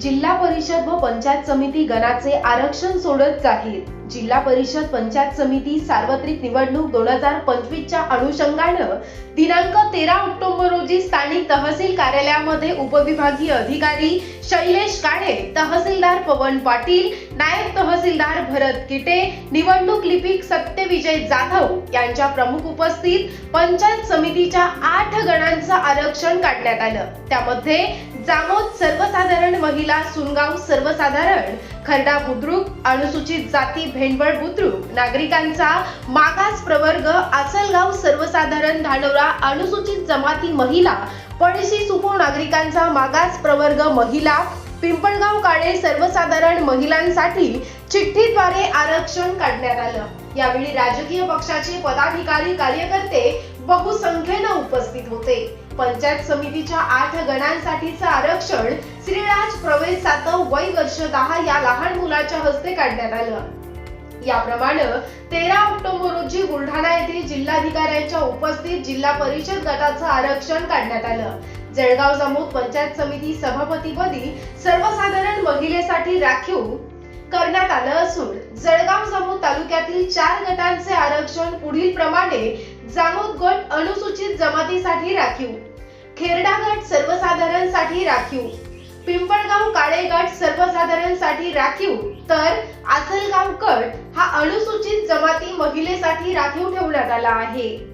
जिल्हा परिषद व पंचायत समिती गणाचे आरक्षण सोडत जाहीर. जिल्हा परिषद पंचायत समिती सार्वत्रिक निवडणूक दोन हजार पंचवीसच्या अनुषंगानं दिनांक तेरा ऑक्टोबर रोजी स्थानिक तहसील कार्यालयामध्ये उपविभागीय अधिकारी शैलेश काळे तहसीलदार पवन पाटील नायब तहसीलदार भरत किटे निवडणूक लिपिक सत्यविजय जाधव यांच्या प्रमुख उपस्थित पंचायत समितीच्या आठ गणांचं आरक्षण काढण्यात आलं. त्यामध्ये जामोद सर्वसाधारण महिला सुनगाव सर्वसाधारण खरडा बुद्रुक अनुसूचित जाती भेंडवळ बुद्रुक नागरिकांचा मागास प्रवर्ग आसलगाव सर्वसाधारण धानोरा अनुसूचित जमाती महिला पळशी सुपो नागरिकांचा मागास प्रवर्ग महिला पिंपळगाव काळे सर्वसाधारण महिलांसाठी चिठ्ठीद्वारे आरक्षण काढण्यात आलं. यावेळी राजकीय पक्षाचे पदाधिकारी कार्यकर्ते बहुसंख्येनं उपस्थित होते. पंचायत समितीच्या आठ गणांसाठीचं आरक्षण श्रीराज प्रवेश सातव वय वर्ष दहा या लहान मुलाच्या हस्ते काढण्यात आलं. याप्रमाणे तेरा ऑक्टोबर रोजी बुलढाणा येथे जिल्हाधिकाऱ्यांच्या उपस्थित जिल्हा परिषद गटाचं आरक्षण काढण्यात आलं. जळगाव जामोद पंचायत समिती सभापतीपदी सर्वसाधारण महिलेसाठी राखीव करण्यात आलं असून जळगाव जामोद तालुक्यातील चार गटांचे आरक्षण पुढील प्रमाणे जामोद गट अनुसूचित जमातीसाठी राखीव खेरडा गट सर्वसाधारणसाठी राखीव पिंपळगाव काळे गट सर्वसाधारणसाठी राखीव तर आसलगाव गट हा अनुसूचित जमाती महिलेसाठी राखीव ठेवण्यात आला आहे.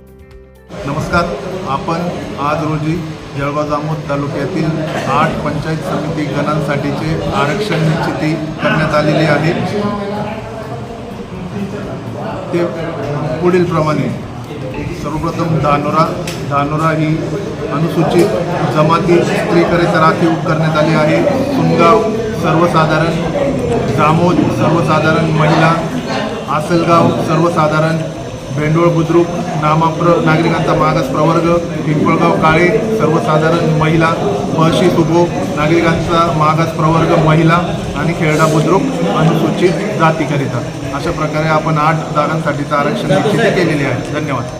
नमस्कार आपण आज रोजी जळगाव जामोद तालुक्यातील आठ पंचायत समिती गणांसाठीचे आरक्षण निश्चिती करण्यात आलेली आहे. ते पुढील प्रमाणे सर्वप्रथम धानोरा धानोरा ही अनुसूचित जमाती स्त्रीकरिता राखीव करण्यात आली आहे. सुनगाव सर्वसाधारण जामोद सर्वसाधारण महिला आसलगाव सर्वसाधारण भेंडोळ बुद्रुक नामाप्र नागरिकांचा मागास प्रवर्ग पिंपळगाव काळे सर्वसाधारण महिला महशी सुबो नागरिकांचा मागास प्रवर्ग महिला आणि खेळडा बुद्रुक अनुसूचित जातीकरिता. अशा प्रकारे आपण आठ जागांसाठीचं आरक्षण निश्चिती केलेली आहे. धन्यवाद.